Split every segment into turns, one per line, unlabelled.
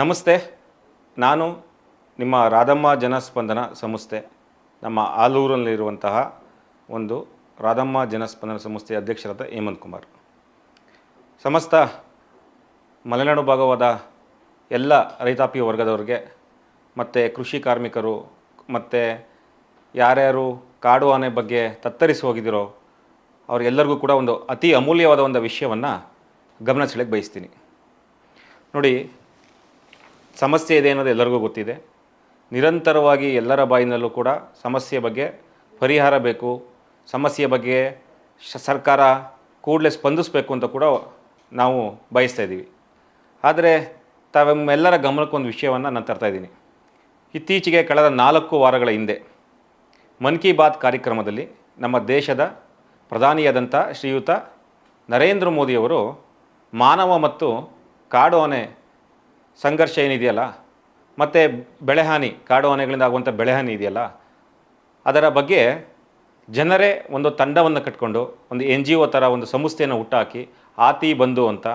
ನಮಸ್ತೆ. ನಾನು ನಿಮ್ಮ ರಾಧಮ್ಮ ಜನಸ್ಪಂದನ ಸಂಸ್ಥೆ, ನಮ್ಮ ಆಲೂರಲ್ಲಿರುವಂತಹ ಒಂದು ರಾಧಮ್ಮ ಜನಸ್ಪಂದನ ಸಂಸ್ಥೆಯ ಅಧ್ಯಕ್ಷರಾದ ಹೇಮಂತ್ ಕುಮಾರ್. ಸಮಸ್ತ ಮಲೆನಾಡು ಭಾಗವಾದ ಎಲ್ಲ ರೈತಾಪಿ ವರ್ಗದವರಿಗೆ, ಮತ್ತು ಕೃಷಿ ಕಾರ್ಮಿಕರು, ಮತ್ತು ಯಾರ್ಯಾರು ಕಾಡು ಆನೆ ಬಗ್ಗೆ ತತ್ತರಿಸಿ ಹೋಗಿದ್ದೀರೋ ಅವರೆಲ್ಲರಿಗೂ ಕೂಡ ಒಂದು ಅತಿ ಅಮೂಲ್ಯವಾದ ಒಂದು ವಿಷಯವನ್ನು ಗಮನ ಸೆಳೆಯಕ್ಕೆ ಬಯಸ್ತೀನಿ. ನೋಡಿ ಸಮಸ್ಯೆ ಇದೆ ಅನ್ನೋದು ಎಲ್ಲರಿಗೂ ಗೊತ್ತಿದೆ. ನಿರಂತರವಾಗಿ ಎಲ್ಲರ ಬಾಯಿನಲ್ಲೂ ಕೂಡ ಸಮಸ್ಯೆ ಬಗ್ಗೆ ಪರಿಹಾರ ಬೇಕು. ಸಮಸ್ಯೆ ಬಗ್ಗೆ ಸರ್ಕಾರ ಕೂಡಲೇ ಸ್ಪಂದಿಸಬೇಕು ಅಂತ ಕೂಡ ನಾವು ಬಯಸ್ತಾ ಇದ್ದೀವಿ. ಆದರೆ ತಾವೆಲ್ಲರ ಗಮನಕ್ಕೊಂದು ವಿಷಯವನ್ನು ನಾನು ತರ್ತಾಯಿದ್ದೀನಿ ಇತ್ತೀಚೆಗೆ ಕಳೆದ ನಾಲ್ಕು ವಾರಗಳ ಹಿಂದೆ ಮನ್ ಕಿ ಬಾತ್ ಕಾರ್ಯಕ್ರಮದಲ್ಲಿ ನಮ್ಮ ದೇಶದ ಪ್ರಧಾನಿಯಾದಂಥ ಶ್ರೀಯುತ ನರೇಂದ್ರ ಮೋದಿಯವರು ಮಾನವ ಮತ್ತು ಕಾಡು ಆನೆ ಸಂಘರ್ಷ ಏನಿದೆಯಲ್ಲ, ಮತ್ತು ಬೆಳೆಹಾನಿ ಕಾಡು ಆನೆಗಳಿಂದ ಆಗುವಂಥ ಬೆಳೆಹಾನಿ ಇದೆಯಲ್ಲ, ಅದರ ಬಗ್ಗೆ ಜನರೇ ಒಂದು ತಂಡವನ್ನು ಕಟ್ಕೊಂಡು, ಒಂದು ಎನ್ ಜಿ ಒ ಥರ ಒಂದು ಸಂಸ್ಥೆಯನ್ನು ಹುಟ್ಟಾಕಿ, ಆತಿ ಬಂದು ಅಂತ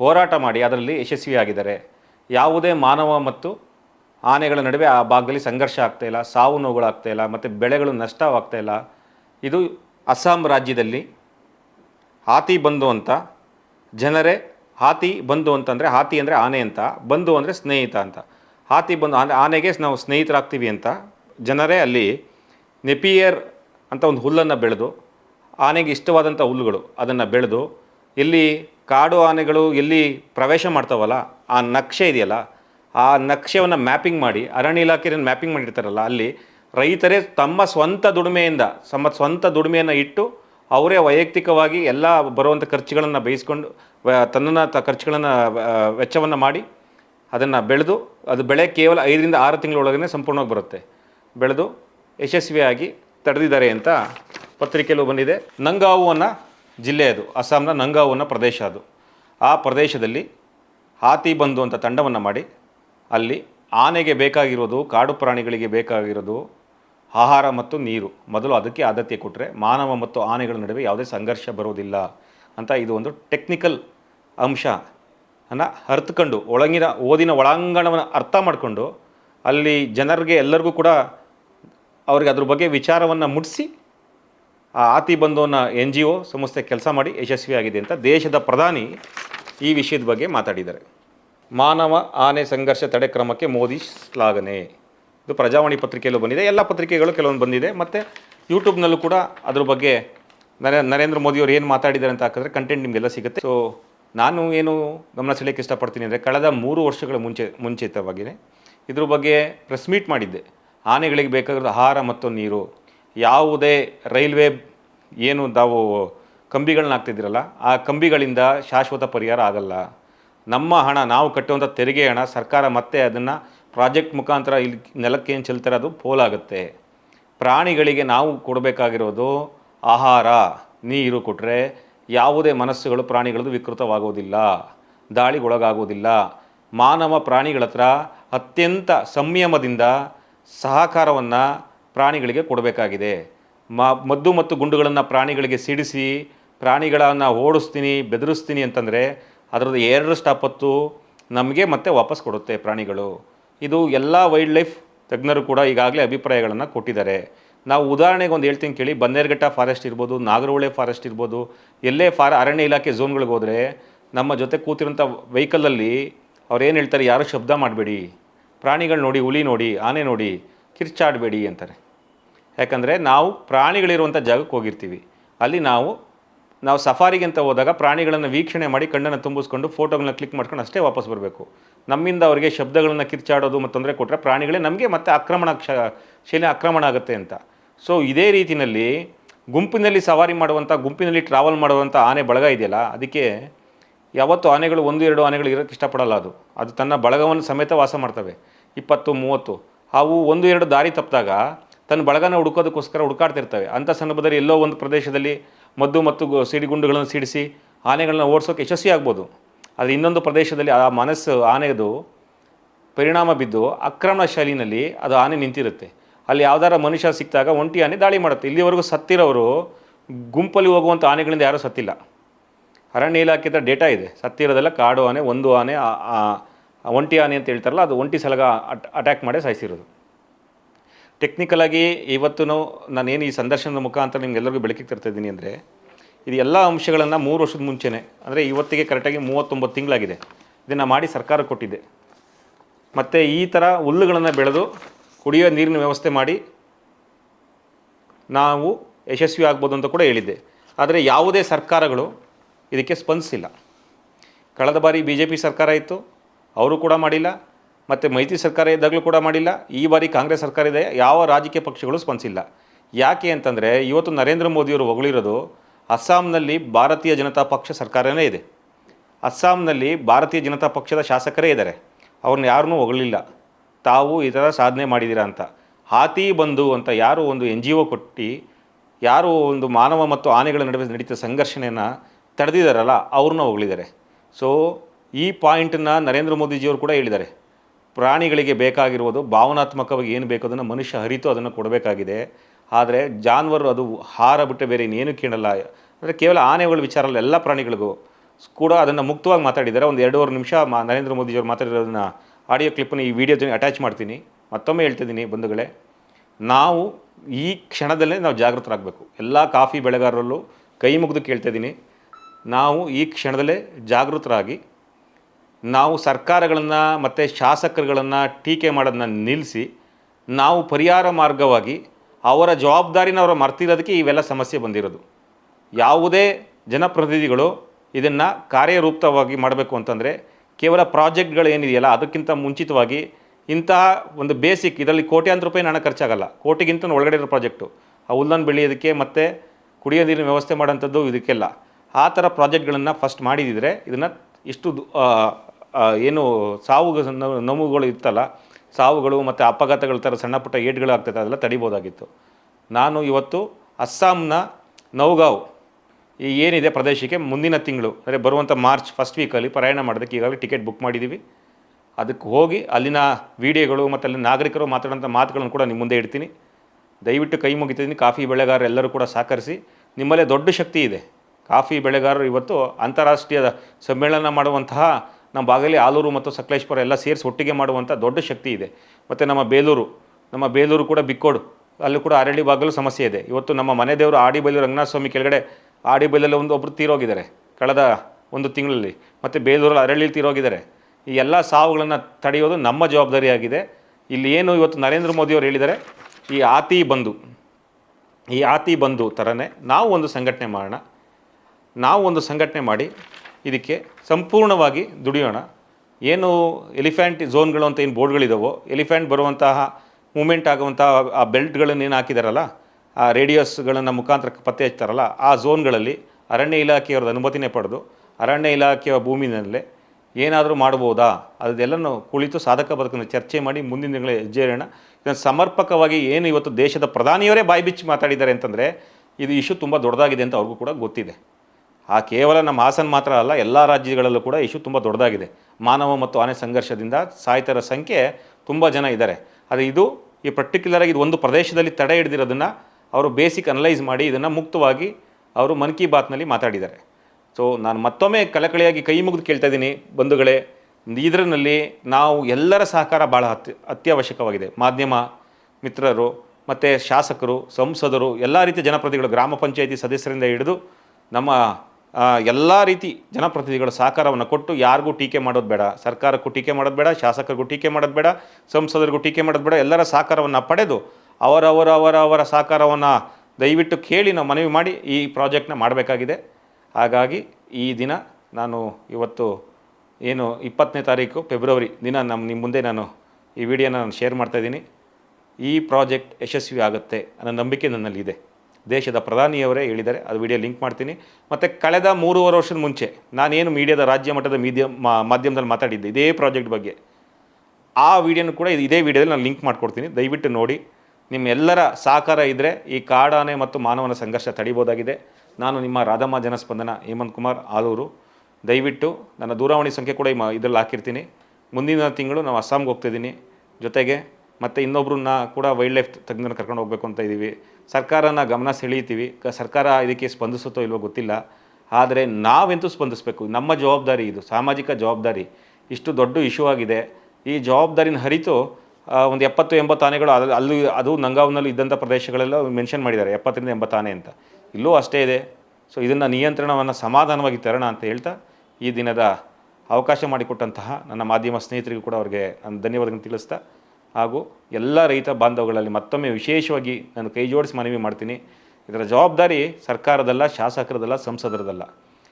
ಹೋರಾಟ ಮಾಡಿ ಅದರಲ್ಲಿ ಯಶಸ್ವಿಯಾಗಿದ್ದಾರೆ. ಯಾವುದೇ ಮಾನವ ಮತ್ತು ಆನೆಗಳ ನಡುವೆ ಆ ಭಾಗದಲ್ಲಿ ಸಂಘರ್ಷ ಆಗ್ತಾಯಿಲ್ಲ ಸಾವು ನೋವುಗಳಾಗ್ತಾ ಇಲ್ಲ, ಮತ್ತು ಬೆಳೆಗಳು ನಷ್ಟವಾಗ್ತಾ ಇಲ್ಲ. ಇದು ಅಸ್ಸಾಂ ರಾಜ್ಯದಲ್ಲಿ ಆತಿ ಬಂದು ಅಂತ ಜನರೇ ಹಾತಿ ಬಂಧು ಅಂತಂದರೆ ಹಾತಿ ಅಂದರೆ ಆನೆ ಅಂತ ಬಂಧು ಅಂದರೆ ಸ್ನೇಹಿತ ಅಂತ. ಹಾತಿ ಬಂದು ಆನೆ ಆನೆಗೆ ನಾವು ಸ್ನೇಹಿತರಾಗ್ತೀವಿ ಅಂತ. ಜನರೇ ಅಲ್ಲಿ ನೆಪಿಯರ್ ಅಂತ ಒಂದು ಹುಲ್ಲನ್ನು ಬೆಳೆದು, ಆನೆಗೆ ಇಷ್ಟವಾದಂಥ ಹುಲ್ಲುಗಳು ಅದನ್ನು ಬೆಳೆದು, ಇಲ್ಲಿ ಕಾಡು ಆನೆಗಳು ಎಲ್ಲಿ ಪ್ರವೇಶ ಮಾಡ್ತಾವಲ್ಲ, ಆ ನಕ್ಷೆ ಇದೆಯಲ್ಲ, ಆ ನಕ್ಷೆಯನ್ನು ಮ್ಯಾಪಿಂಗ್ ಮಾಡಿ, ಅರಣ್ಯ ಇಲಾಖೆಯನ್ನು ಮ್ಯಾಪಿಂಗ್ ಮಾಡಿರ್ತಾರಲ್ಲ, ಅಲ್ಲಿ ರೈತರೇ ತಮ್ಮ ಸ್ವಂತ ದುಡಿಮೆಯಿಂದ, ತಮ್ಮ ಸ್ವಂತ ದುಡಿಮೆಯನ್ನು ಇಟ್ಟು, ಅವರೇ ವೈಯಕ್ತಿಕವಾಗಿ ಎಲ್ಲ ಬರುವಂಥ ಖರ್ಚುಗಳನ್ನು ಬೇಯಿಸ್ಕೊಂಡು ತನ್ನನ್ನು, ತ ಖರ್ಚುಗಳನ್ನು ವೆಚ್ಚವನ್ನು ಮಾಡಿ ಅದನ್ನು ಬೆಳೆದು, ಅದು ಬೆಳೆ ಕೇವಲ ಐದರಿಂದ ಆರು ತಿಂಗಳೊಳಗನೆ ಸಂಪೂರ್ಣವಾಗಿ ಬರುತ್ತೆ. ಬೆಳೆದು ಯಶಸ್ವಿಯಾಗಿ ತಡೆದಿದ್ದಾರೆ ಅಂತ ಪತ್ರಿಕೆಯಲ್ಲೂ ಬಂದಿದೆ. ನಂಗಾವು ಅನ್ನೋ ಜಿಲ್ಲೆ ಅದು, ಅಸ್ಸಾಂನ ನಂಗಾವು ಅನ್ನೋ ಪ್ರದೇಶ ಅದು. ಆ ಪ್ರದೇಶದಲ್ಲಿ ಹಾತಿ ಬಂದು ಅಂತ ತಂಡವನ್ನು ಮಾಡಿ, ಅಲ್ಲಿ ಆನೆಗೆ ಬೇಕಾಗಿರೋದು, ಕಾಡು ಪ್ರಾಣಿಗಳಿಗೆ ಬೇಕಾಗಿರೋದು ಆಹಾರ ಮತ್ತು ನೀರು. ಮೊದಲು ಅದಕ್ಕೆ ಆದ್ಯತೆ ಕೊಟ್ಟರೆ ಮಾನವ ಮತ್ತು ಆನೆಗಳ ನಡುವೆ ಯಾವುದೇ ಸಂಘರ್ಷ ಬರೋದಿಲ್ಲ ಅಂತ ಇದು ಒಂದು ಟೆಕ್ನಿಕಲ್ ಅಂಶ. ಅನ್ನು ಅರ್ಥಕೊಂಡು ಒಳಗಿನ, ಓದಿನ ಒಳಾಂಗಣವನ್ನು ಅರ್ಥ ಮಾಡಿಕೊಂಡು, ಅಲ್ಲಿ ಜನರಿಗೆ ಎಲ್ಲರಿಗೂ ಕೂಡ ಅವ್ರಿಗೆ ಅದ್ರ ಬಗ್ಗೆ ವಿಚಾರವನ್ನು ಮುಟ್ಟಿಸಿ ಆ ಆತಿ ಬಂಧುವನ್ನ ಎನ್ ಜಿ ಒ ಸಂಸ್ಥೆ ಕೆಲಸ ಮಾಡಿ ಯಶಸ್ವಿಯಾಗಿದೆ ಅಂತ ದೇಶದ ಪ್ರಧಾನಿ ಈ ವಿಷಯದ ಬಗ್ಗೆ ಮಾತಾಡಿದ್ದಾರೆ. ಮಾನವ ಆನೆ ಸಂಘರ್ಷ ತಡೆ ಕ್ರಮಕ್ಕೆ ಮೋದಿ ಶ್ಲಾಘನೆ. ಇದು ಪ್ರಜಾವಾಣಿ ಪತ್ರಿಕೆಯಲ್ಲೂ ಬಂದಿದೆ, ಎಲ್ಲ ಪತ್ರಿಕೆಗಳು ಕೆಲವೊಂದು ಬಂದಿದೆ, ಮತ್ತು ಯೂಟ್ಯೂಬ್ನಲ್ಲೂ ಕೂಡ ಅದ್ರ ಬಗ್ಗೆ ನರೇ, ನರೇಂದ್ರ ಮೋದಿಯವರು ಏನು ಮಾತಾಡಿದ್ದಾರೆ ಅಂತ ಹಾಕಿದ್ರೆ ಕಂಟೆಂಟ್ ನಿಮಗೆಲ್ಲ ಸಿಗುತ್ತೆ. ಸೊ ನಾನು ಏನು ಗಮನ ಸೆಳೆಯೋಕ್ಕೆ ಇಷ್ಟಪಡ್ತೀನಿ ಅಂದರೆ ಕಳೆದ ಮೂರು ವರ್ಷಗಳ ಮುಂಚೆ ಮುಂಚಿತವಾಗಿಯೇ ಇದ್ರ ಬಗ್ಗೆ ಪ್ರೆಸ್ ಮೀಟ್ ಮಾಡಿದ್ದೆ. ಆನೆಗಳಿಗೆ ಬೇಕಾಗಿರೋ ಆಹಾರ ಮತ್ತು ನೀರು. ಯಾವುದೇ ರೈಲ್ವೆ ಏನು ತಾವು ಕಂಬಿಗಳನ್ನ ಹಾಕ್ತಿದ್ದೀರಲ್ಲ, ಆ ಕಂಬಿಗಳಿಂದ ಶಾಶ್ವತ ಪರಿಹಾರ ಆಗಲ್ಲ. ನಮ್ಮ ಹಣ ನಾವು ಕಟ್ಟುವಂಥ ತೆರಿಗೆ ಹಣ ಸರ್ಕಾರ ಮತ್ತೆ ಅದನ್ನು ಪ್ರಾಜೆಕ್ಟ್ ಮುಖಾಂತರ ಇಲ್ಲಿ ನೆಲಕ್ಕೆ ಏನು ಚೆಲ್ತಾರೆ ಅದು ಪೋಲಾಗುತ್ತೆ. ಪ್ರಾಣಿಗಳಿಗೆ ನಾವು ಕೊಡಬೇಕಾಗಿರೋದು ಆಹಾರ, ನೀರು ಕೊಟ್ಟರೆ ಯಾವುದೇ ಮನಸ್ಸುಗಳು ಪ್ರಾಣಿಗಳದ್ದು ವಿಕೃತವಾಗುವುದಿಲ್ಲ ದಾಳಿಗೊಳಗಾಗುವುದಿಲ್ಲ ಮಾನವ ಪ್ರಾಣಿಗಳ ಹತ್ರ ಅತ್ಯಂತ ಸಂಯಮದಿಂದ ಸಹಕಾರವನ್ನು ಪ್ರಾಣಿಗಳಿಗೆ ಕೊಡಬೇಕಾಗಿದೆ. ಮದ್ದು ಮತ್ತು ಗುಂಡುಗಳನ್ನು ಪ್ರಾಣಿಗಳಿಗೆ ಸಿಡಿಸಿ, ಪ್ರಾಣಿಗಳನ್ನು ಓಡಿಸ್ತೀನಿ, ಬೆದರಿಸ್ತೀನಿ ಅಂತಂದರೆ ಅದರದ್ದು ಎರಡು ಸ್ಟಾಪತ್ತು ನಮಗೆ ಮತ್ತೆ ವಾಪಸ್ ಕೊಡುತ್ತೆ ಪ್ರಾಣಿಗಳು. ಇದು ಎಲ್ಲ ವೈಲ್ಡ್ ಲೈಫ್ ತಜ್ಞರು ಕೂಡ ಈಗಾಗಲೇ ಅಭಿಪ್ರಾಯಗಳನ್ನು ಕೊಟ್ಟಿದ್ದಾರೆ. ನಾವು ಉದಾಹರಣೆಗೆ ಒಂದು ಹೇಳ್ತೀನಿ ಕೇಳಿ ಬನ್ನೇರ್ಘಟ್ಟ ಫಾರೆಸ್ಟ್ ಇರ್ಬೋದು, ನಾಗರಹೊಳೆ ಫಾರೆಸ್ಟ್ ಇರ್ಬೋದು, ಎಲ್ಲೇ ಫಾರ, ಅರಣ್ಯ ಇಲಾಖೆ ಝೋನ್ಗಳಿಗೆ ಹೋದರೆ ನಮ್ಮ ಜೊತೆ ಕೂತಿರೋಂಥ ವೆಹಿಕಲಲ್ಲಿ ಅವ್ರು ಏನು ಹೇಳ್ತಾರೆ, ಯಾರು ಶಬ್ದ ಮಾಡಬೇಡಿ, ಪ್ರಾಣಿಗಳು ನೋಡಿ, ಹುಲಿ ನೋಡಿ, ಆನೆ ನೋಡಿ, ಕಿರ್ಚಾಡಬೇಡಿ ಅಂತಾರೆ. ಯಾಕಂದರೆ ನಾವು ಪ್ರಾಣಿಗಳಿರುವಂಥ ಜಾಗಕ್ಕೆ ಹೋಗಿರ್ತೀವಿ. ಅಲ್ಲಿ ನಾವು ನಾವು ಸಫಾರಿಗೆ ಅಂತ ಹೋದಾಗ ಪ್ರಾಣಿಗಳನ್ನು ವೀಕ್ಷಣೆ ಮಾಡಿ ಕಣ್ಣನ್ನು ತುಂಬಿಸ್ಕೊಂಡು ಫೋಟೋಗಳನ್ನ ಕ್ಲಿಕ್ ಮಾಡ್ಕೊಂಡು ಅಷ್ಟೇ ವಾಪಸ್ ಬರಬೇಕು. ನಮ್ಮಿಂದ ಅವರಿಗೆ ಶಬ್ದಗಳನ್ನು ಕಿರ್ಚಾಡೋದು ಮತ್ತು ತೊಂದರೆ ಕೊಟ್ಟರೆ ಪ್ರಾಣಿಗಳೇ ನಮಗೆ ಮತ್ತೆ ಆಕ್ರಮಣ ಶೈಲಿ ಆಕ್ರಮಣ ಆಗುತ್ತೆ ಅಂತ. ಸೊ ಇದೇ ರೀತಿಯಲ್ಲಿ ಗುಂಪಿನಲ್ಲಿ ಸವಾರಿ ಮಾಡುವಂಥ ಗುಂಪಿನಲ್ಲಿ ಟ್ರಾವೆಲ್ ಮಾಡುವಂಥ ಆನೆ ಬಳಗ ಇದೆಯಲ್ಲ, ಅದಕ್ಕೆ ಯಾವತ್ತು ಆನೆಗಳು ಒಂದು, ಎರಡು ಆನೆಗಳು ಇರೋಕ್ಕೆ ಇಷ್ಟಪಡಲ್ಲ ಅದು. ಅದು ತನ್ನ ಬಳಗವನ್ನು ಸಮೇತ ವಾಸ ಮಾಡ್ತವೆ. ಇಪ್ಪತ್ತು, ಮೂವತ್ತು ಅವು ಒಂದು, ಎರಡು ದಾರಿ ತಪ್ಪಿದಾಗ ತನ್ನ ಬಳಗನ ಹುಡುಕೋದಕ್ಕೋಸ್ಕರ ಹುಡುಕಾಡ್ತಿರ್ತವೆ. ಅಂಥ ಸಂದರ್ಭದಲ್ಲಿ ಎಲ್ಲೋ ಒಂದು ಪ್ರದೇಶದಲ್ಲಿ ಮದ್ದು ಮತ್ತು ಸಿಡಿಗುಂಡುಗಳನ್ನು ಸಿಡಿಸಿ ಆನೆಗಳನ್ನ ಓಡಿಸೋಕೆ ಯಶಸ್ವಿ ಆಗ್ಬೋದು. ಆದರೆ ಇನ್ನೊಂದು ಪ್ರದೇಶದಲ್ಲಿ ಆ ಮನಸ್ಸು ಆನೆದು ಪರಿಣಾಮ ಬಿದ್ದು ಆಕ್ರಮಣ ಶೈಲಿನಲ್ಲಿ ಅದು ಆನೆ ನಿಂತಿರುತ್ತೆ. ಅಲ್ಲಿ ಯಾವ್ದಾರ ಮನುಷ್ಯ ಸಿಕ್ಕಿದಾಗ ಒಂಟಿ ಆನೆ ದಾಳಿ ಮಾಡುತ್ತೆ. ಇಲ್ಲಿವರೆಗೂ ಸತ್ತಿರೋರು ಗುಂಪಲ್ಲಿ ಹೋಗುವಂಥ ಆನೆಗಳಿಂದ ಯಾರೂ ಸತ್ತಿಲ್ಲ. ಅರಣ್ಯ ಇಲಾಖೆದ ಡೇಟಾ ಇದೆ. ಸತ್ತಿರೋದೆಲ್ಲ ಕಾಡು ಆನೆ, ಒಂದು ಆನೆ ಒಂಟಿ ಆನೆ ಅಂತ ಹೇಳ್ತಾರಲ್ಲ, ಅದು ಒಂಟಿ ಸಲಗ ಅಟ್ ಅಟ್ಯಾಕ್ ಮಾಡೇ ಸಾಯಿಸಿರೋದು. ಟೆಕ್ನಿಕಲಾಗಿ ಇವತ್ತು ನಾನೇನು ಈ ಸಂದರ್ಶನದ ಮುಖಾಂತರ ನಿಮ್ಗೆಲ್ಲರಿಗೂ ಬೆಳಕಿಗೆ ತರ್ತಾ ಇದ್ದೀನಿ ಅಂದರೆ, ಇದು ಎಲ್ಲ ಅಂಶಗಳನ್ನು ಮೂರು ವರ್ಷದ ಮುಂಚೆನೇ, ಅಂದರೆ ಇವತ್ತಿಗೆ ಕರೆಕ್ಟಾಗಿ ಮೂವತ್ತೊಂಬತ್ತು ತಿಂಗಳಾಗಿದೆ. ಇದನ್ನು ಮಾಡಿ ಸರ್ಕಾರ ಕೊಟ್ಟಿದೆ. ಮತ್ತು ಈ ಥರ ಹುಲ್ಲುಗಳನ್ನು ಬೆಳೆದು ಕುಡಿಯೋ ನೀರಿನ ವ್ಯವಸ್ಥೆ ಮಾಡಿ ನಾವು ಯಶಸ್ವಿ ಆಗ್ಬೋದು ಅಂತ ಕೂಡ ಹೇಳಿದ್ದೆ. ಆದರೆ ಯಾವುದೇ ಸರ್ಕಾರಗಳು ಇದಕ್ಕೆ ಸ್ಪಂದಿಸಿಲ್ಲ. ಕಳೆದ ಬಾರಿ ಬಿ ಜೆ ಪಿ ಸರ್ಕಾರ ಇತ್ತು, ಅವರು ಕೂಡ ಮಾಡಿಲ್ಲ. ಮತ್ತು ಮೈತ್ರಿ ಸರ್ಕಾರ ಇದ್ದಾಗಲೂ ಕೂಡ ಮಾಡಿಲ್ಲ. ಈ ಬಾರಿ ಕಾಂಗ್ರೆಸ್ ಸರ್ಕಾರ ಇದೆ. ಯಾವ ರಾಜಕೀಯ ಪಕ್ಷಗಳು ಸ್ಪಂದಿಸಿಲ್ಲ. ಯಾಕೆ ಅಂತಂದರೆ, ಇವತ್ತು ನರೇಂದ್ರ ಮೋದಿಯವರು ಹೊಗಳಿರೋದು ಅಸ್ಸಾಂನಲ್ಲಿ ಭಾರತೀಯ ಜನತಾ ಪಕ್ಷ ಸರ್ಕಾರನೇ ಇದೆ. ಅಸ್ಸಾಂನಲ್ಲಿ ಭಾರತೀಯ ಜನತಾ ಪಕ್ಷದ ಶಾಸಕರೇ ಇದ್ದಾರೆ. ಅವ್ರನ್ನ ಯಾರನ್ನೂ ಹೊಗಳಿಲ್ಲ. ತಾವು ಈ ಥರ ಸಾಧನೆ ಮಾಡಿದ್ದೀರಾ ಅಂತ. ಹಾತಿ ಬಂದು ಅಂತ ಯಾರು ಒಂದು ಎನ್ ಜಿ ಒ ಕೊಟ್ಟು, ಯಾರು ಒಂದು ಮಾನವ ಮತ್ತು ಆನೆಗಳ ನಡುವೆ ನಡೀತ ಸಂಘರ್ಷಣೆಯನ್ನು ತಡೆದಿದ್ದಾರಲ್ಲ, ಅವ್ರನ್ನ ಹೊಗಳಿದ್ದಾರೆ. ಸೊ ಈ ಪಾಯಿಂಟನ್ನು ನರೇಂದ್ರ ಮೋದಿಜಿಯವರು ಕೂಡ ಹೇಳಿದ್ದಾರೆ. ಪ್ರಾಣಿಗಳಿಗೆ ಬೇಕಾಗಿರುವುದು ಭಾವನಾತ್ಮಕವಾಗಿ ಏನು ಬೇಕು ಅದನ್ನು ಮನುಷ್ಯ ಹರಿತು ಅದನ್ನು ಕೊಡಬೇಕಾಗಿದೆ. ಆದರೆ ಜಾನುವಾರು ಅದು ಹಾರ ಬಿಟ್ಟರೆ ಬೇರೆ ಇನ್ನೇನು ಕೇಳಲ್ಲ. ಅಂದರೆ ಕೇವಲ ಆನೆಗಳ ವಿಚಾರ ಅಲ್ಲ, ಎಲ್ಲ ಪ್ರಾಣಿಗಳಿಗೂ ಕೂಡ ಅದನ್ನು ಮುಕ್ತವಾಗಿ ಮಾತಾಡಿದ್ದಾರೆ. ಒಂದು ಎರಡೂವರೆ ನಿಮಿಷ ಮಾ ನರೇಂದ್ರ ಮೋದಿಜಿಯವರು ಮಾತಾಡಿರೋದನ್ನ ಆಡಿಯೋ ಕ್ಲಿಪ್ಪನ್ನು ಈ ವಿಡಿಯೋ ಅಟ್ಯಾಚ್ ಮಾಡ್ತೀನಿ. ಮತ್ತೊಮ್ಮೆ ಹೇಳ್ತಿದ್ದೀನಿ ಬಂಧುಗಳೇ, ನಾವು ಈ ಕ್ಷಣದಲ್ಲೇ ನಾವು ಜಾಗೃತರಾಗಬೇಕು. ಎಲ್ಲ ಕಾಫಿ ಬೆಳೆಗಾರರಲ್ಲೂ ಕೈ ಮುಗಿದು ಕೇಳ್ತಿದ್ದೀನಿ ನಾವು ಈ ಕ್ಷಣದಲ್ಲೇ ಜಾಗೃತರಾಗಿ ನಾವು ಸರ್ಕಾರಗಳನ್ನು ಮತ್ತು ಶಾಸಕರುಗಳನ್ನು ಟೀಕೆ ಮಾಡೋದನ್ನ ನಿಲ್ಲಿಸಿ, ನಾವು ಪರಿಹಾರ ಮಾರ್ಗವಾಗಿ ಅವರ ಜವಾಬ್ದಾರಿನ ಅವರು ಮರ್ತಿರೋದಕ್ಕೆ ಇವೆಲ್ಲ ಸಮಸ್ಯೆ ಬಂದಿರೋದು. ಯಾವುದೇ ಜನಪ್ರತಿನಿಧಿಗಳು ಇದನ್ನು ಕಾರ್ಯರೂಪ್ತವಾಗಿ ಮಾಡಬೇಕು ಅಂತಂದರೆ ಕೇವಲ ಪ್ರಾಜೆಕ್ಟ್ಗಳು ಏನಿದೆಯಲ್ಲ, ಅದಕ್ಕಿಂತ ಮುಂಚಿತವಾಗಿ ಇಂತಹ ಒಂದು ಬೇಸಿಕ್ ಇದರಲ್ಲಿ ಕೋಟ್ಯಾಂತರ ರೂಪಾಯಿ ಹಣ ಖರ್ಚಾಗಲ್ಲ. ಕೋಟಿಗಿಂತ ಒಳಗಡೆ ಇರೋ ಪ್ರಾಜೆಕ್ಟು. ಆ ಹುಲ್ಲನ್ನು ಬೆಳೆಯೋದಕ್ಕೆ ಮತ್ತು ಕುಡಿಯೋ ನೀರಿನ ವ್ಯವಸ್ಥೆ ಮಾಡೋಂಥದ್ದು ಇದಕ್ಕೆಲ್ಲ. ಆ ಥರ ಪ್ರಾಜೆಕ್ಟ್ಗಳನ್ನು ಫಸ್ಟ್ ಮಾಡಿದಿದ್ರೆ ಇದನ್ನು ಇಷ್ಟು ಏನು ಸಾವು ನೋವು- ನೋವುಗಳು ಇತ್ತಲ್ಲ, ಸಾವುಗಳು ಮತ್ತು ಅಪಘಾತಗಳ ಥರ ಸಣ್ಣ ಪುಟ್ಟ ಏಟ್ಗಳು ಆಗ್ತೈತೆ ಅದೆಲ್ಲ ತಡಿಬೋದಾಗಿತ್ತು. ನಾನು ಇವತ್ತು ಅಸ್ಸಾಂನ ನೌಗಾವ್ ಈ ಏನಿದೆ ಪ್ರದೇಶಕ್ಕೆ ಮುಂದಿನ ತಿಂಗಳು, ಅಂದರೆ ಬರುವಂಥ ಮಾರ್ಚ್ ಫಸ್ಟ್ ವೀಕಲ್ಲಿ ಪ್ರಯಾಣ ಮಾಡೋದಕ್ಕೆ ಈಗಾಗಲೇ ಟಿಕೆಟ್ ಬುಕ್ ಮಾಡಿದ್ದೀವಿ ಅದಕ್ಕೆ ಹೋಗಿ ಅಲ್ಲಿನ ವಿಡಿಯೋಗಳು ಮತ್ತು ಅಲ್ಲಿನ ನಾಗರಿಕರು ಮಾತಾಡೋಂಥ ಮಾತುಗಳನ್ನು ಕೂಡ ನಿಮ್ಮ ಮುಂದೆ ಇಡ್ತೀನಿ. ದಯವಿಟ್ಟು ಕೈ ಮುಗಿತಿದ್ದೀನಿ ಕಾಫಿ ಬೆಳೆಗಾರರು ಎಲ್ಲರೂ ಕೂಡ ಸಹಕರಿಸಿ. ನಿಮ್ಮಲ್ಲೇ ದೊಡ್ಡ ಶಕ್ತಿ ಇದೆ. ಕಾಫಿ ಬೆಳೆಗಾರರು ಇವತ್ತು ಅಂತಾರಾಷ್ಟ್ರೀಯ ಸಮ್ಮೇಳನ ಮಾಡುವಂತಹ ನಮ್ಮ ಬಾಗಲಿ ಆಲೂರು ಮತ್ತು ಸಕಲೇಶ್ಪುರ ಎಲ್ಲ ಸೇರಿಸಿ ಒಟ್ಟಿಗೆ ಮಾಡುವಂಥ ದೊಡ್ಡ ಶಕ್ತಿ ಇದೆ. ಮತ್ತು ನಮ್ಮ ಬೇಲೂರು ನಮ್ಮ ಬೇಲೂರು ಕೂಡ ಬಿಕ್ಕೋಡು, ಅಲ್ಲೂ ಕೂಡ ಅರಳಿ ಬಾಗಲು ಸಮಸ್ಯೆ ಇದೆ. ಇವತ್ತು ನಮ್ಮ ಮನೆ ದೇವರು ಆಡಿಬೈಲು ರಂಗನಾಥ ಸ್ವಾಮಿ ಕೆಳಗಡೆ ಆಡಿಬೈಲಲ್ಲಿ ಒಂದು ಒಬ್ಬರು ತೀರೋಗಿದ್ದಾರೆ ಕಳೆದ ಒಂದು ತಿಂಗಳಲ್ಲಿ. ಮತ್ತು ಬೇಲೂರಲ್ಲಿ ಅರಳಿ ತೀರೋಗಿದ್ದಾರೆ. ಈ ಎಲ್ಲ ಸಾವುಗಳನ್ನು ತಡೆಯೋದು ನಮ್ಮ ಜವಾಬ್ದಾರಿಯಾಗಿದೆ. ಇಲ್ಲಿ ಏನು ಇವತ್ತು ನರೇಂದ್ರ ಮೋದಿಯವರು ಹೇಳಿದ್ದಾರೆ, ಈ ಆತಿ ಬಂಧು, ಈ ಆತಿ ಬಂಧು ಥರನೇ ನಾವು ಒಂದು ಸಂಘಟನೆ ಮಾಡೋಣ. ನಾವು ಒಂದು ಸಂಘಟನೆ ಮಾಡಿ ಇದಕ್ಕೆ ಸಂಪೂರ್ಣವಾಗಿ ದುಡಿಯೋಣ. ಏನು ಎಲಿಫ್ಯಾಂಟ್ ಝೋನ್ಗಳು ಅಂತ ಏನು ಬೋರ್ಡ್ಗಳಿದಾವೋ ಎಲಿಫ್ಯಾಂಟ್ ಬರುವಂತಹ ಮೂಮೆಂಟ್ ಆಗುವಂತಹ ಆ ಬೆಲ್ಟ್ಗಳನ್ನು ಏನು ಹಾಕಿದಾರಲ್ಲ, ಆ ರೇಡಿಯೋಸ್ಗಳನ್ನು ಮುಖಾಂತರ ಪತ್ತೆ ಹಚ್ತಾರಲ್ಲ, ಆ ಝೋನ್ಗಳಲ್ಲಿ ಅರಣ್ಯ ಇಲಾಖೆಯವ್ರದ್ದು ಅನುಮತಿನೇ ಪಡೆದು ಅರಣ್ಯ ಇಲಾಖೆಯ ಭೂಮಿನಲ್ಲೇ ಏನಾದರೂ ಮಾಡ್ಬೋದಾ ಅದೆಲ್ಲನೂ ಕುಳಿತು ಸಾಧಕ ಬದುಕನ್ನು ಚರ್ಚೆ ಮಾಡಿ ಮುಂದಿನ ದಿನಗಳ ಹೆಜ್ಜೆ ಇಡೋಣ. ಇದನ್ನು ಸಮರ್ಪಕವಾಗಿ ಏನು ಇವತ್ತು ದೇಶದ ಪ್ರಧಾನಿಯವರೇ ಬಾಯಿ ಬಿಚ್ಚಿ ಮಾತಾಡಿದ್ದಾರೆ ಅಂತಂದರೆ, ಇದು ಇಶ್ಯೂ ತುಂಬ ದೊಡ್ಡದಾಗಿದೆ ಅಂತ ಅವ್ರಿಗೂ ಕೂಡ ಗೊತ್ತಿದೆ. ಆ ಕೇವಲ ನಮ್ಮ ಹಾಸನ್ ಮಾತ್ರ ಅಲ್ಲ, ಎಲ್ಲ ರಾಜ್ಯಗಳಲ್ಲೂ ಕೂಡ ಇಶ್ಯೂ ತುಂಬ ದೊಡ್ಡದಾಗಿದೆ. ಮಾನವ ಮತ್ತು ಆನೆ ಸಂಘರ್ಷದಿಂದ ಸಾಯ್ತರ ಸಂಖ್ಯೆ ತುಂಬ ಜನ ಇದ್ದಾರೆ. ಆದರೆ ಇದು ಈ ಪರ್ಟಿಕ್ಯುಲರಾಗಿ ಇದು ಒಂದು ಪ್ರದೇಶದಲ್ಲಿ ತಡೆ ಹಿಡಿದಿರೋದನ್ನು ಅವರು ಬೇಸಿಕ್ ಅನಲೈಸ್ ಮಾಡಿ ಇದನ್ನು ಮುಕ್ತವಾಗಿ ಅವರು ಮನ್ ಕಿ ಬಾತ್ನಲ್ಲಿ ಮಾತಾಡಿದ್ದಾರೆ. ಸೊ ನಾನು ಮತ್ತೊಮ್ಮೆ ಕಳಕಳಿಯಾಗಿ ಕೈ ಮುಗಿದು ಕೇಳ್ತಾ ಇದ್ದೀನಿ ಬಂಧುಗಳೇ. ಇದರಲ್ಲಿ ನಾವು ಎಲ್ಲರ ಸಹಕಾರ ಭಾಳ ಅತ್ಯ, ಅತ್ಯವಶ್ಯಕವಾಗಿದೆ. ಮಾಧ್ಯಮ, ಮಿತ್ರರು, ಮತ್ತು ಶಾಸಕರು, ಸಂಸದರು, ಎಲ್ಲ ರೀತಿಯ ಜನಪ್ರತಿನಿಧಿಗಳು, ಗ್ರಾಮ ಪಂಚಾಯಿತಿ ಸದಸ್ಯರಿಂದ ಹಿಡಿದು ನಮ್ಮ ಎಲ್ಲ ರೀತಿ ಜನಪ್ರತಿನಿಧಿಗಳ ಸಹಕಾರವನ್ನು ಕೊಟ್ಟು ಯಾರಿಗೂ ಟೀಕೆ ಮಾಡೋದು ಬೇಡ. ಸರ್ಕಾರಕ್ಕೂ ಟೀಕೆ ಮಾಡೋದು ಬೇಡ, ಶಾಸಕರಿಗೂ ಟೀಕೆ ಮಾಡೋದು ಬೇಡ, ಸಂಸದರಿಗೂ ಟೀಕೆ ಮಾಡೋದು ಬೇಡ, ಎಲ್ಲರ ಸಹಕಾರವನ್ನು ಪಡೆದು ಅವರವರ ಅವರ ಅವರ ಸಹಕಾರವನ್ನು ದಯವಿಟ್ಟು ಕೇಳಿ ನಾವು ಮನವಿ ಮಾಡಿ ಈ ಪ್ರಾಜೆಕ್ಟ್ನ ಮಾಡಬೇಕಾಗಿದೆ. ಹಾಗಾಗಿ ಈ ದಿನ ನಾನು ಇವತ್ತು ಏನು ಇಪ್ಪತ್ತನೇ ತಾರೀಕು ಫೆಬ್ರವರಿ ದಿನ ನಮ್ಮ ನಿಮ್ಮ ಮುಂದೆ ನಾನು ಈ ವಿಡಿಯೋನ ನಾನು ಶೇರ್ ಮಾಡ್ತಾಯಿದ್ದೀನಿ ಈ ಪ್ರಾಜೆಕ್ಟ್ ಯಶಸ್ವಿ ಆಗುತ್ತೆ ಅನ್ನೋ ನಂಬಿಕೆ ನನ್ನಲ್ಲಿದೆ. ದೇಶದ ಪ್ರಧಾನಿಯವರೇ ಹೇಳಿದ್ದಾರೆ. ಅದು ವಿಡಿಯೋ ಲಿಂಕ್ ಮಾಡ್ತೀನಿ. ಮತ್ತು ಕಳೆದ ಮೂರುವರೆ ವರ್ಷದ ಮುಂಚೆ ನಾನೇನು ಮೀಡಿಯಾದ ರಾಜ್ಯ ಮಟ್ಟದ ಮೀಡಿಯಾ ಮಾಧ್ಯಮದಲ್ಲಿ ಮಾತಾಡಿದ್ದೆ. ಇದೇ ಪ್ರಾಜೆಕ್ಟ್ ಬಗ್ಗೆ. ಆ ವಿಡಿಯೋನು ಕೂಡ ಇದು- ವಿಡಿಯೋದಲ್ಲಿ ನಾನು ಲಿಂಕ್ ಮಾಡಿಕೊಡ್ತೀನಿ. ದಯವಿಟ್ಟು ನೋಡಿ. ನಿಮ್ಮೆಲ್ಲರ ಸಹಕಾರ ಇದ್ದರೆ ಈ ಕಾಡಾನೆ ಮತ್ತು ಮಾನವನ ಸಂಘರ್ಷ ತಡಿಬೋದಾಗಿದೆ. ನಾನು ನಿಮ್ಮ ರಾಧಮ್ಮ ಜನಸ್ಪಂದನ ಹೇಮಂತ್ ಕುಮಾರ್ ಆಲೂರು. ದಯವಿಟ್ಟು ನನ್ನ ದೂರವಾಣಿ ಸಂಖ್ಯೆ ಕೂಡ ಇದರಲ್ಲಿ ಹಾಕಿರ್ತೀನಿ. ಮುಂದಿನ ತಿಂಗಳು ನಾವು ಅಸ್ಸಾಂಗೆ ಹೋಗ್ತಿದ್ದೀನಿ. ಜೊತೆಗೆ ಮತ್ತು ಇನ್ನೊಬ್ಬರನ್ನ ಕೂಡ ವೈಲ್ಡ್ ಲೈಫ್ ತಜ್ಞರನ್ನ ಕರ್ಕೊಂಡು ಹೋಗಬೇಕು ಅಂತ ಇದ್ದೀವಿ ಸರ್ಕಾರನ ಗಮನ ಸೆಳೀತೀವಿ. ಕ ಸರ್ಕಾರ ಇದಕ್ಕೆ ಸ್ಪಂದಿಸುತ್ತೋ ಇಲ್ವೋ ಗೊತ್ತಿಲ್ಲ. ಆದರೆ ನಾವೆಂತೂ ಸ್ಪಂದಿಸಬೇಕು. ನಮ್ಮ ಜವಾಬ್ದಾರಿ ಇದು. ಸಾಮಾಜಿಕ ಜವಾಬ್ದಾರಿ. ಇಷ್ಟು ದೊಡ್ಡ ಇಶ್ಯೂ ಆಗಿದೆ. ಈ ಜವಾಬ್ದಾರಿನ ಹರಿತು ಒಂದು ಎಪ್ಪತ್ತು, ಎಂಬತ್ತು ಆನೆಗಳು ಅಲ್ಲಿ ಅಲ್ಲಿ, ಅದು ನಂಗಾವ್ನಲ್ಲಿ ಇದ್ದಂಥ ಪ್ರದೇಶಗಳೆಲ್ಲ ಮೆನ್ಷನ್ ಮಾಡಿದ್ದಾರೆ. ಎಪ್ಪತ್ತರಿಂದ ಎಂಬತ್ತು ಆನೆ ಅಂತ. ಇಲ್ಲೂ ಅಷ್ಟೇ ಇದೆ. ಸೊ ಇದನ್ನು ನಿಯಂತ್ರಣವನ್ನು ಸಮಾಧಾನವಾಗಿ ತರೋಣ ಅಂತ ಹೇಳ್ತಾ ಈ ದಿನದ ಅವಕಾಶ ಮಾಡಿಕೊಟ್ಟಂತಹ ನನ್ನ ಮಾಧ್ಯಮ ಸ್ನೇಹಿತರಿಗೂ ಕೂಡ ಅವರಿಗೆ ನಾನು ಧನ್ಯವಾದಗಳನ್ನು ತಿಳಿಸ್ತಾ ಹಾಗೂ ಎಲ್ಲ ರೈತ ಬಾಂಧವಗಳಲ್ಲಿ ಮತ್ತೊಮ್ಮೆ ವಿಶೇಷವಾಗಿ ನಾನು ಕೈ ಜೋಡಿಸಿ ಮನವಿ ಮಾಡ್ತೀನಿ. ಇದರ ಜವಾಬ್ದಾರಿ ಸರ್ಕಾರದಲ್ಲ, ಶಾಸಕರದಲ್ಲ, ಸಂಸದರದಲ್ಲ.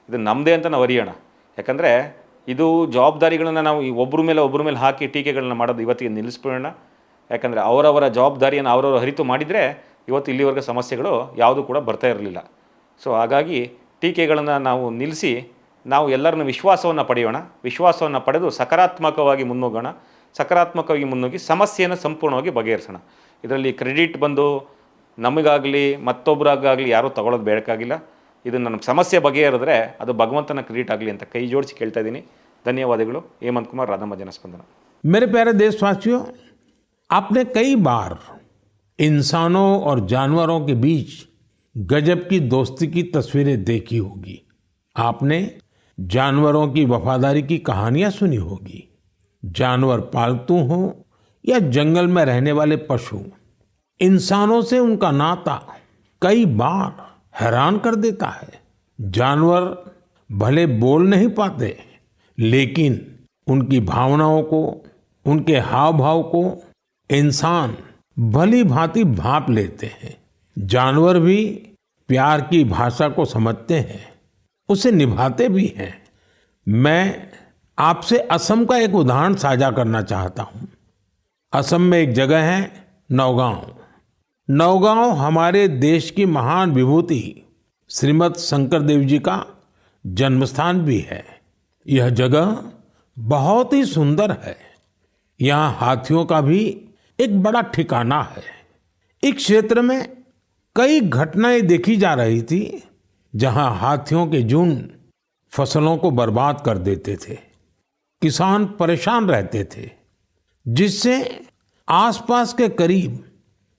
ಇದು ನಮ್ಮದೇ ಅಂತ ನಾವು ಅರಿಯೋಣ. ಯಾಕಂದರೆ ಇದು ಜವಾಬ್ದಾರಿಗಳನ್ನು ನಾವು ಈ ಒಬ್ಬರ ಮೇಲೆ ಒಬ್ಬರ ಮೇಲೆ ಹಾಕಿ ಟೀಕೆಗಳನ್ನ ಮಾಡೋದು ಇವತ್ತಿಗೆ ನಿಲ್ಲಿಸ್ಬಿಡೋಣ. ಯಾಕಂದರೆ ಅವರವರ ಜವಾಬ್ದಾರಿಯನ್ನು ಅವರವರು ಹರಿತು ಮಾಡಿದರೆ ಇವತ್ತು ಇಲ್ಲಿವರೆಗೆ ಸಮಸ್ಯೆಗಳು ಯಾವುದೂ ಕೂಡ ಬರ್ತಾ ಇರಲಿಲ್ಲ. ಸೊ ಹಾಗಾಗಿ ಟೀಕೆಗಳನ್ನು ನಾವು ನಿಲ್ಲಿಸಿ ನಾವು ಎಲ್ಲರನ್ನು ವಿಶ್ವಾಸವನ್ನು ಪಡೆಯೋಣ. ವಿಶ್ವಾಸವನ್ನು ಪಡೆದು ಸಕಾರಾತ್ಮಕವಾಗಿ ಮುನ್ನೋಗೋಣ ಸಕಾರಾತ್ಮಕವಾಗಿ ಮುನ್ನುಗ್ಗಿ ಸಮಸ್ಯೆಯನ್ನು ಸಂಪೂರ್ಣವಾಗಿ ಬಗೆಹರಿಸೋಣ ಇದರಲ್ಲಿ ಕ್ರೆಡಿಟ್ ಬಂದು ನಮಗಾಗಲಿ ಮತ್ತೊಬ್ಬರಾಗಲಿ ಯಾರೂ ತಗೊಳ್ಳೋದು ಬೇಕಾಗಿಲ್ಲ ಇದು ನನ್ನ ಸಮಸ್ಯೆ ಬಗೆಹರಿದ್ರೆ ಅದು ಭಗವಂತನ ಕ್ರೆಡಿಟ್ ಆಗಲಿ ಅಂತ ಕೈ ಜೋಡಿಸಿ ಕೇಳ್ತಾ ಇದ್ದೀನಿ ಧನ್ಯವಾದಗಳು ಹೇಮಂತ್ ಕುಮಾರ್ ರಾಧಮ್ಮ ಜನಸ್ಪಂದನ
मेरे प्यारे देशवासियों आपने कई बार इंसानों और जानवरों के बीच गजब की दोस्ती की तस्वीरें देखी होगी आपने जानवरों की वफादारी की कहानियां सुनी होगी जानवर पालतू हो या जंगल में रहने वाले पशु, इंसानों से उनका नाता कई बार हैरान कर देता है। जानवर भले बोल नहीं पाते, लेकिन उनकी भावनाओं को, उनके हाव भाव को इंसान भली भांति भाप लेते हैं। जानवर भी प्यार की भाषा को समझते हैं, उसे निभाते भी हैं। मैं आपसे असम का एक उदाहरण साझा करना चाहता हूँ। असम में एक जगह है, नौगांव। नौगांव हमारे देश की महान विभूति श्रीमद शंकर देव जी का जन्मस्थान भी है। यह जगह बहुत ही सुंदर है। यहाँ हाथियों का भी एक बड़ा ठिकाना है। इस क्षेत्र में कई घटनाएँ देखी जा रही थी, जहाँ हाथियों के झुंड फ़सलों को बर्बाद कर देते थे। किसान परेशान रहते थे, जिससे आसपास के करीब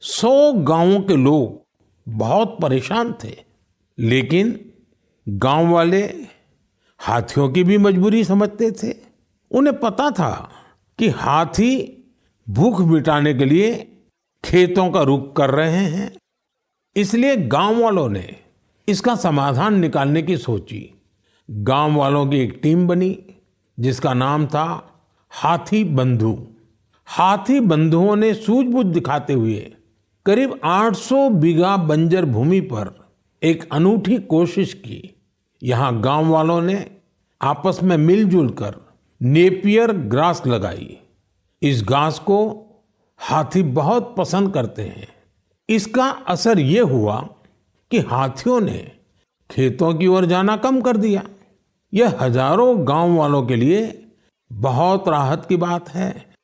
सौ गाँवों के लोग बहुत परेशान थे। लेकिन गाँव वाले हाथियों की भी मजबूरी समझते थे। उन्हें पता था कि हाथी भूख मिटाने के लिए खेतों का रुख कर रहे हैं। इसलिए गाँव वालों ने इसका समाधान निकालने की सोची। गाँव वालों की एक टीम बनी। जिसका नाम था हाथी बंधु। हाथी बंधुओं ने सूझबूझ दिखाते हुए करीब 800 बीघा बंजर भूमि पर एक अनूठी कोशिश की। यहाँ गाँव वालों ने आपस में मिलजुल कर नेपियर ग्रास लगाई। इस घास को हाथी बहुत पसंद करते हैं। इसका असर ये हुआ कि हाथियों ने खेतों की ओर जाना कम कर दिया। यह हज़ारों गाँव वालों के लिए बहुत राहत की बात है।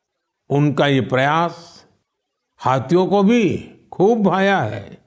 उनका ये प्रयास हाथियों को भी खूब भाया है।